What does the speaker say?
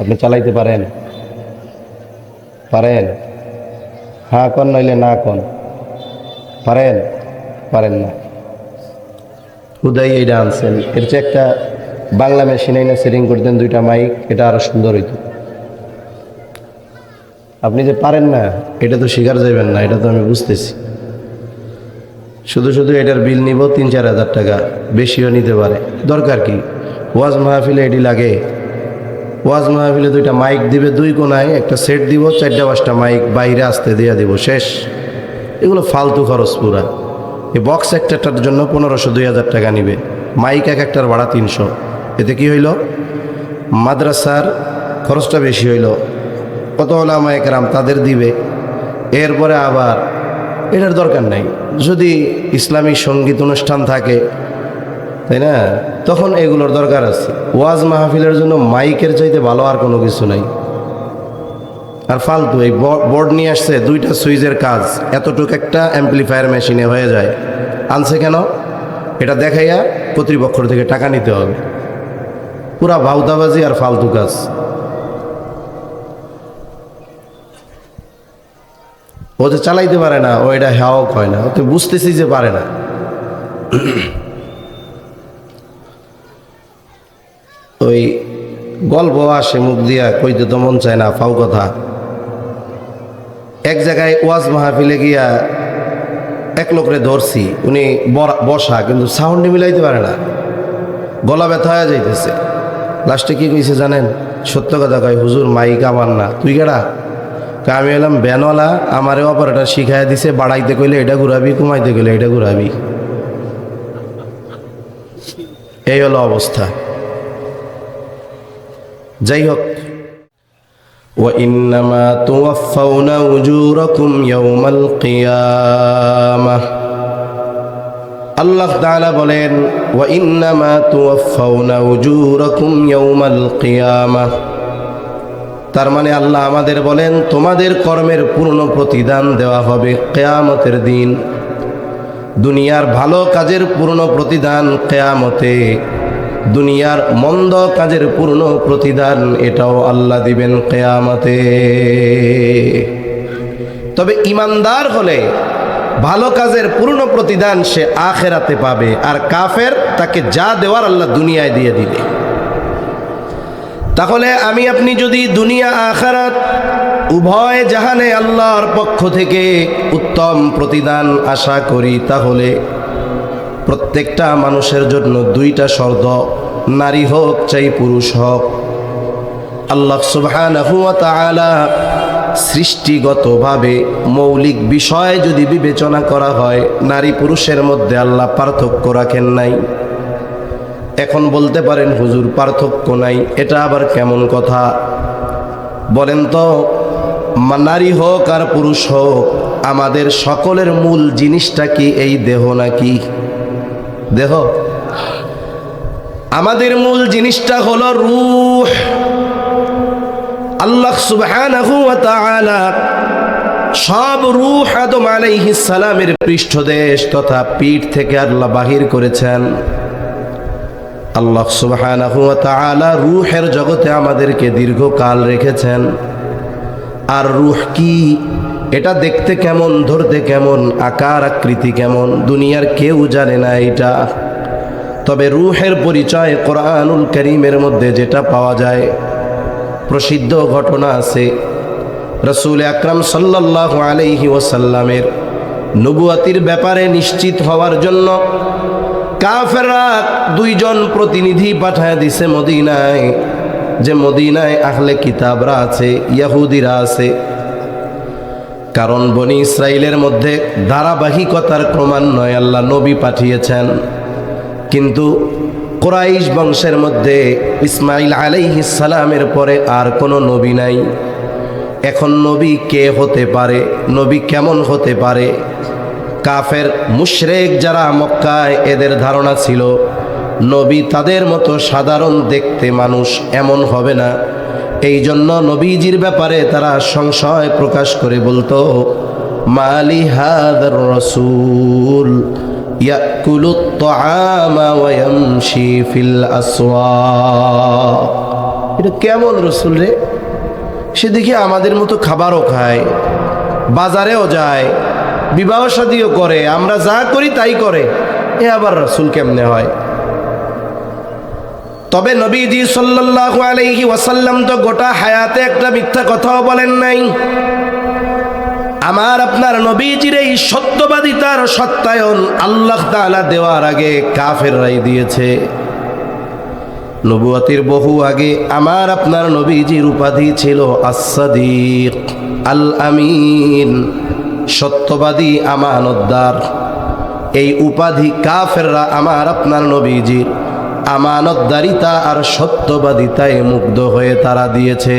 আপনি চালাইতে পারেন। পারেন? হ্যাঁ কন নইলে না কন। পারেন? পারেন না। হুদাই এইটা আনছেন। এর চেয়ে একটা বাংলা মেশিনে না সেটিং করতেন দুইটা মাইক এটা আরও সুন্দর হইত। আপনি যে পারেন না, এটা তো শিকার যাবেন না, এটা তো আমি বুঝতেছি। শুধু শুধু এটার বিল নিব তিন চার হাজার টাকা, বেশিও নিতে পারে। দরকার কি? ওয়াজ মাহফিলে এটি লাগে। ওয়াজ মাহফিলে দুইটা মাইক দিবে, দুই কোনায় একটা সেট দিব, চারটা পাঁচটা মাইক বাইরে আসতে দিয়ে দিব, শেষ। এগুলো ফালতু খরচ পুরা। এই বক্স একটাটার জন্য পনেরোশো, দুই হাজার টাকা নিবে। মাইক এক একটার ভাড়া তিনশো। এতে কি হইল? মাদ্রাসার খরচটা বেশি হইল। কত ওলামা একরাম তাদের দিবে। এরপরে আবার, এটার দরকার নাই। যদি ইসলামী সংগীত অনুষ্ঠান থাকে তাই না? তখন এগুলোর দরকার আছে। ওয়াজ মাহফিলের জন্য মাইকের চাইতে ভালো আর কোনো কিছু নাই। আর ফালতু, এই বোর্ড নিয়ে আসছে দুইটা সুইচের কাজ। এতটুকু একটা অ্যাম্পলিফায়ার মেশিনে হয়ে যায়। আনছে কেন? এটা দেখাইয়া কর্তৃপক্ষ থেকে টাকা নিতে হবে। পুরা ভাউতাবাজি আর ফালতু কাজ। ও যে চালাইতে পারে না, ও এটা হ্যাও কয় না। ও তো বুঝতেছি যে পারে না। ওই গল্প আসে মুখ দিয়া, কইতে তো মন চায় না ফাও কথা। এক জায়গায় ওয়াজ মাহফিলে গিয়া এক লোকরে ধরছি, উনি বসা, কিন্তু সাউন্ড মিলাইতে পারে না। গলা ব্যথা হয়ে যাইতেছে। লাস্টে কি কইছে জানেন? সত্য কথা কয়, হুজুর, মাইক আমার না। তুই কেডা? আমি এলাম ব্যানওয়ালা, আমারে অপারেটার শিখাই দিছে, বাড়াইতে কইলে এটা ঘুরাবি কমাইতে কইলে এটা ঘুরাবি। এই হলো অবস্থা। যাই হোক وإنما توفون أجوركم يوم القيامة আল্লাহ তাআলা বলেন وإنما توفون أجوركم يوم القيامة তার মানে আল্লাহ আমাদের বলেন তোমাদের কর্মের পূর্ণ প্রতিদান দেওয়া হবে কেয়ামতের দিন দুনিয়ার ভালো কাজের পূর্ণ প্রতিদান কেয়ামতে দুনিয়ার মন্দ কাজের পূর্ণ প্রতিদান এটাও আল্লাহ দিবেন কেয়ামতে। তবে ইমানদার হলে ভালো কাজের পূর্ণ প্রতিদান সে আখেরাতে পাবে, আর কাফের তাকে যা দেওয়ার আল্লাহ দুনিয়ায় দিয়ে দিবে। তাহলে আমি আপনি যদি দুনিয়া আখারাত উভয় জাহানে আল্লাহর পক্ষ থেকে উত্তম প্রতিদান আশা করি, তাহলে প্রত্যেকটা মানুষের জন্য দুইটা শর্ত, নারী হোক চাই পুরুষ হোক। আল্লাহ সুবহানাহু ওয়া তাআলা সৃষ্টিগতভাবে মৌলিক বিষয় যদি বিবেচনা করা হয়, নারী পুরুষের মধ্যে আল্লাহ পার্থক্য রাখেন নাই। এখন বলতে পারেন, হুজুর পার্থক্য নাই, এটা আবার কেমন কথা? বলেন তো নারী হোক আর পুরুষ হোক, আমাদের সকলের মূল জিনিসটা কি এই দেহ নাকি? দেহ আমাদের মূল জিনিসটা হলো রুহ। আল্লাহ তাআলা সব রূহ আদম আলাইহিস সালামের পৃষ্ঠদেশ তথা পিঠ থেকে আল্লাহ বাহির করেছেন। আল্লাহ তাআলা রূহের জগতে আমাদেরকে দীর্ঘকাল রেখেছেন। আর রুহ কি? এটা দেখতে কেমন, ধরতে কেমন, আকার, আকৃতি কেমন, দুনিয়ার কেউ জানে না এটা। তবে রুহের পরিচয় কোরআনুল করিমের মধ্যে যেটা পাওয়া যায়, প্রসিদ্ধ ঘটনা আছে। রসুল আকরাম সাল্লাল্লাহু আলাইহি ওয়াসাল্লামের নবুয়াতির ব্যাপারে নিশ্চিত হওয়ার জন্য কাফেররা দুইজন প্রতিনিধি পাঠায় দিছে মদিনায়, যে মদিনায় আহলে কিতাবরা আছে, ইয়াহুদিরা আছে। কারণ বনি ইসরায়েলের মধ্যে ধারাবাহিকতার ক্রমান্বয়ে আল্লাহ নবী পাঠিয়েছেন। কিন্তু কোরাইশ বংশের মধ্যে ইসমাইল সালামের পরে আর কোনো নবী নাই। এখন নবী কে হতে পারে, নবী কেমন হতে পারে? কাফের মুশরেক যারা মক্কায় এদের ধারণা ছিল, নবী তাদের মতো সাধারণ দেখতে মানুষ এমন হবে না। এই জন্য নবীজির ব্যাপারে তারা সংশয় প্রকাশ করে বলতো, মালি হাদার রসুল কেমন রসুল রে? সে দেখি আমাদের মতো খাবারও খায়, বাজারেও যায়, বিবাহ সাদীও করে, আমরা যা করি তাই করে। এ আবার রসুল কেমনে হয়? তবে নবীজি সাল্লাল্লাহু আলাইহি ওয়াসাল্লাম তো গোটা হায়াতে একটা মিথ্যা কথাও বলেন নাই। আমার আপনার নবীজির এই সত্যবাদিতার সত্যায়ন আল্লাহ তাআলা দেওয়ার আগে কাফেররাই দিয়েছে। নবুয়াতির বহু আগে আমার আপনার নবীজির উপাধি ছিল আসাদিক আল আমিন সত্যবাদী আমানতদার। এই উপাধি কাফেররা আমার আপনার নবীজির আমানতদারিতা আর সত্যবাদিতায় মুগ্ধ হয়ে তারা দিয়েছে।